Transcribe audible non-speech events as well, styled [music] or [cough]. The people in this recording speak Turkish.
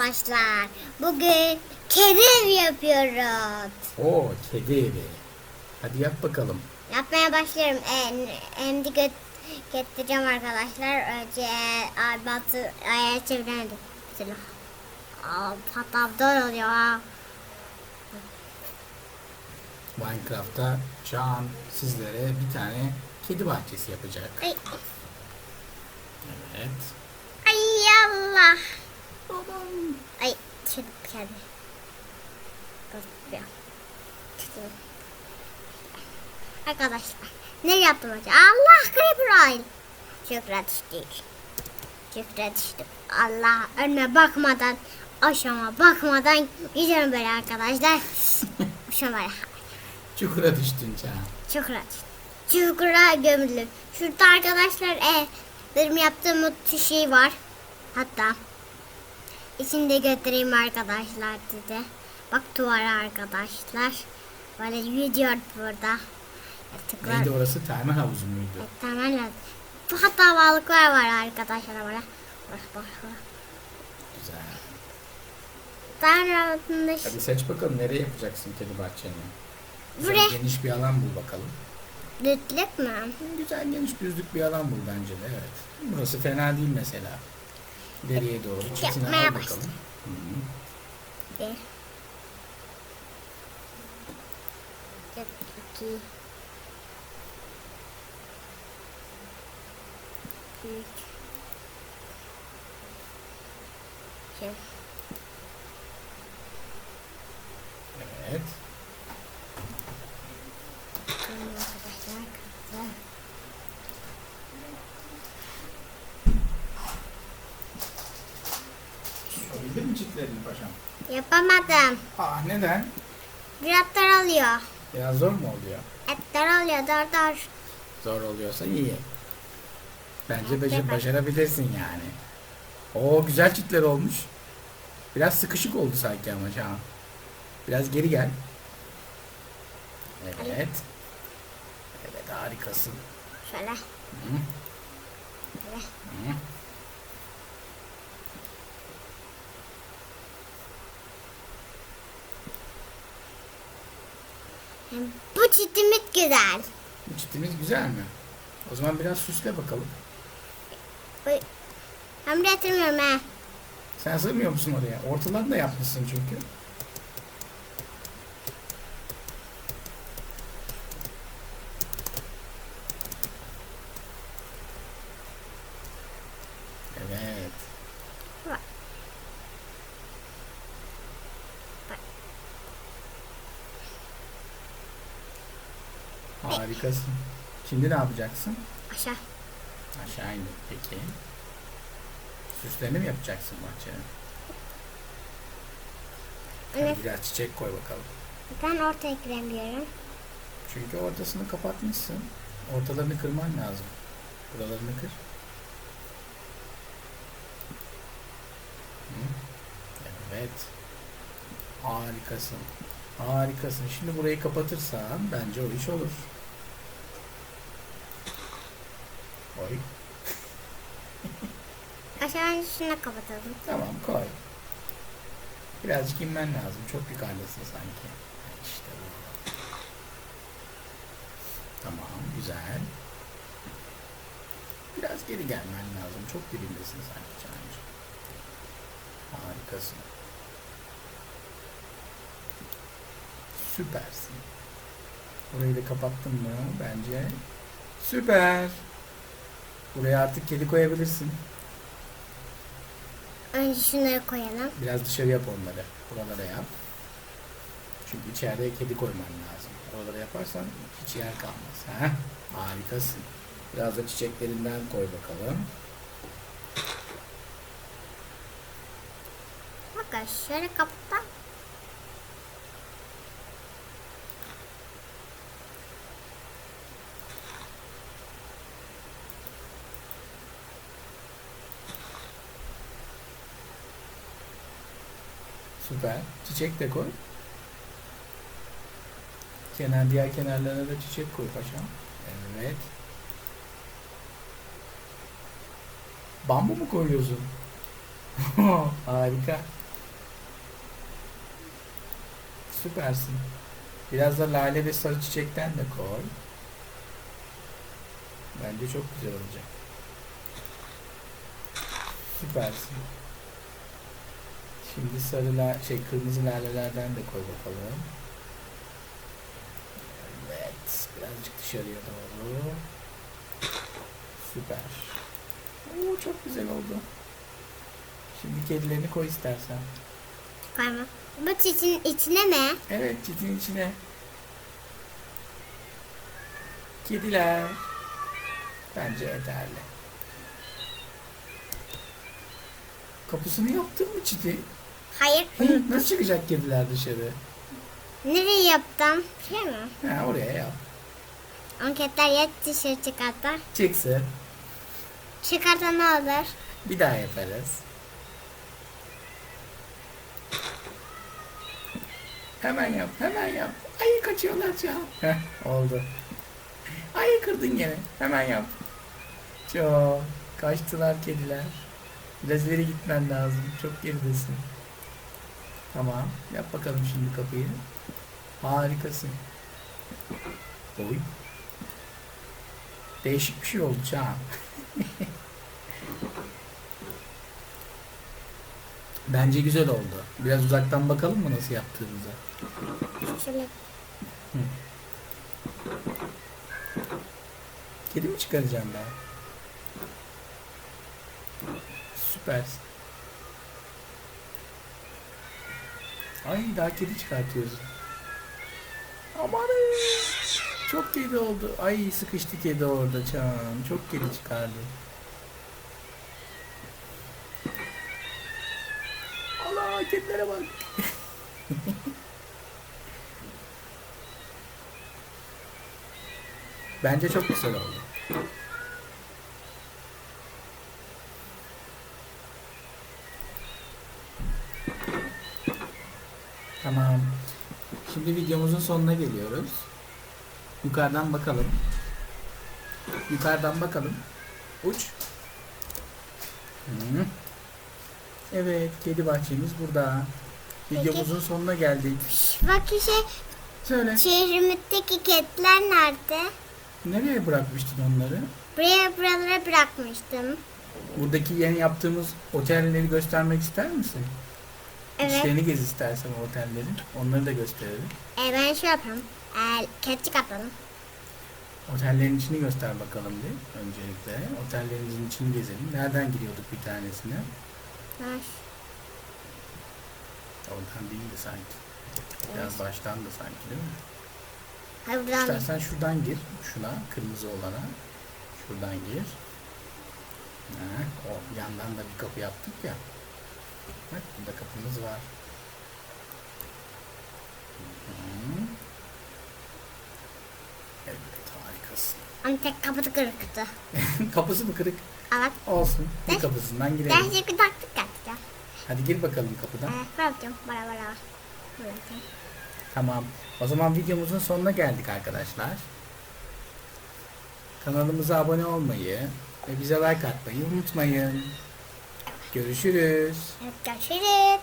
arkadaşlar. Bugün kedi evi yapıyoruz. Oo kedi evi. Hadi yap bakalım. Yapmaya başlıyorum. En, hem de gö- getireceğim arkadaşlar. Önce Albat'ı ayağa çeviremedim. Mesela. Aa, patavda oluyor ha. Minecraft'ta Çağan sizlere bir tane kedi bahçesi yapacak. Ay, Evet. ay Allah. Ay çırp. Korkuyor. Tutuyorum. Arkadaşlar ne yaptım acaba? Allah creeper oil. Şükret düştük. Düştük. Allah önüme bakmadan aşağıma bakmadan gidiyorum böyle arkadaşlar. [laughs] Şu var. Çukura düştün Çağan. Çukura düştüm. Çukura gömüldüm. Şurada arkadaşlar e, benim yaptığım o şey var. Hatta içini de göstereyim arkadaşlar size. Bak duvara arkadaşlar. Böyle yüzüyor burada. Yaratıklar. Neydi orası? Termal havuzu muydu? Evet, tamam lazım. Bu hatta balıklar var arkadaşlar böyle. Bak bak bak. Güzel. Daha altında Hadi seç bakalım nereye yapacaksın kedi bahçeni? Buraya. geniş bir alan bul bakalım. dütlük mü? Güzel geniş düzlük bir alan bul bence de evet. Burası fena değil mesela. İleriye doğru Yapmaya al bakalım. Hı -hı. İki. Üç. İki. Evet. Tamam arkadaşlar. Kızlar. Olabilir mi çitlerini paşam? Yapamadım. Ah neden? Biraz daralıyor. Biraz zor mu oluyor? Et daralıyor. Dar dar. Zor oluyorsa iyi. Bence Evet, evet. başarabilirsin yani. Oo güzel çitler olmuş. Biraz sıkışık oldu sanki ama şu an. Biraz geri gel. Evet. Evet harikasın. Şöyle. Hı. Şöyle. Hı. Bu çitimiz güzel. Bu çitimiz güzel mi? O zaman biraz süsle bakalım. Hem de yatırmıyorum ha. Sen sığmıyor musun oraya? Ortalarını da yapmışsın çünkü. Evet. Harikasın. Şimdi ne yapacaksın? Aşağı. Aşağı indir peki. Süslerini mi yapacaksın? Hadi Evet. biraz çiçek koy bakalım. Ben ortaya giremiyorum. Çünkü ortasını kapatmışsın. Ortalarını kırman lazım. Buralarını kır. Evet. Harikasın. Harikasın. Şimdi burayı kapatırsan bence o iş olur. Oy. Aşağı şuna kapatalım. Tamam koy. Birazcık inmen lazım. Çok yukarıdasın sanki. İşte bu. Tamam güzel. Biraz geri gelmen lazım. Çok dibindesin sanki Cancı. Harikasın. Süpersin. Burayı da kapattın mı? Bence süper. Buraya artık kedi koyabilirsin. Önce şunları koyalım. Biraz dışarı yap onları. Buralara yap. Çünkü içeride kedi koyman lazım. Oralara yaparsan hiç yer kalmaz. Ha? Harikasın. Biraz da çiçeklerinden koy bakalım. Bakın şöyle kapatalım. Süper. Çiçek de koy. Kenar diğer kenarlarına da çiçek koy paşam. Evet. Bambu mu koyuyorsun? [laughs] Harika. Süpersin. Biraz da lale ve sarı çiçekten de koy. Bence çok güzel olacak. Süpersin. Şimdi sarı la şey kırmızı lalelerden de koy bakalım. Evet, birazcık dışarıya doğru. Süper. Oo, çok güzel oldu. Şimdi kedilerini koy istersen. Koyma. Bu çiçeğin içine mi? Evet, çitin içine. Kediler. Bence yeterli. Kapısını yaptın mı çiti? Hayır. Hı, Nasıl çıkacak kediler dışarı? Nereye yaptım? Şey mi? Ha, oraya yap. Anketler ya dışarı çıkartlar. Çıksın. Çıkarsa ne olur? Bir daha yaparız. Hemen yap, hemen yap. Ay kaçıyorlar ya. Heh, oldu. Ay kırdın gene. Hemen yap. Çok. Kaçtılar kediler. Biraz ileri gitmen lazım. Çok geridesin. Tamam. Yap bakalım şimdi kapıyı. Harikasın. Oy. Değişik bir şey oldu Çağan. [laughs] Bence güzel oldu. Biraz uzaktan bakalım mı nasıl yaptığımıza? Şöyle. Kedi mi çıkaracağım ben? Süpersin. Ay daha kedi çıkartıyorsun. Amanın. Çok kedi oldu. Ay sıkıştı kedi orada Çağan. Çok kedi çıkardı. Allah kedilere bak. [laughs] Bence çok güzel oldu. Videomuzun sonuna geliyoruz. Yukarıdan bakalım. Yukarıdan bakalım. Uç. Hı. Evet, kedi bahçemiz burada. Videomuzun sonuna geldik. Bak şey Söyle. şehrimizdeki kediler nerede? Nereye bırakmıştın onları? Buraya buralara bırakmıştım. Buradaki yeni yaptığımız otelleri göstermek ister misin? Evet. İçlerini gez istersen o otellerin. Onları da gösterelim. E, ben şey yapayım. E, kedi çıkartalım. Otellerin içini göster bakalım bir öncelikle. Otellerimizin içini gezelim. Nereden giriyorduk bir tanesine? Baş. Oradan değildi sanki. Biraz baştan da sanki değil mi? Hayır buradan. İstersen şuradan gir. Şuna, kırmızı olana. Şuradan gir. Ha, o yandan da bir kapı yaptık ya. Bak burada kapımız var. Evet harikasın. Ama tek kapıda kırıktı. [laughs] Kapısı mı kırık? Evet. Olsun. Bir Ne? kapısından girelim. şimdi taktık yapacağım. Hadi gir bakalım kapıdan. E, bırakacağım. Bara bara. Bırakacağım. Tamam. O zaman videomuzun sonuna geldik arkadaşlar. Kanalımıza abone olmayı ve bize like atmayı unutmayın. Görüşürüz. Görüşürüz.